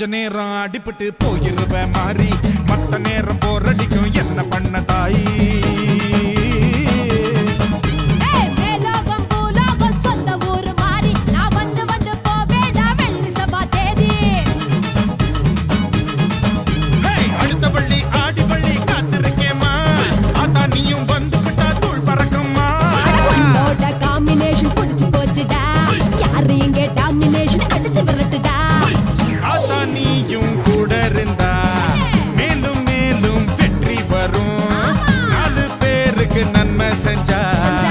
கொஞ்ச நேரம் அடிபட்டு போயிருவேன் மாறி மற்ற நேரம் போரடிக்கும் என்ன பண்ண தாயி? காம்பினேஷன் பிடிச்சு போச்சுடா. யாரையும் கேட்டா அடிச்சு விரட்டுடா. messenger.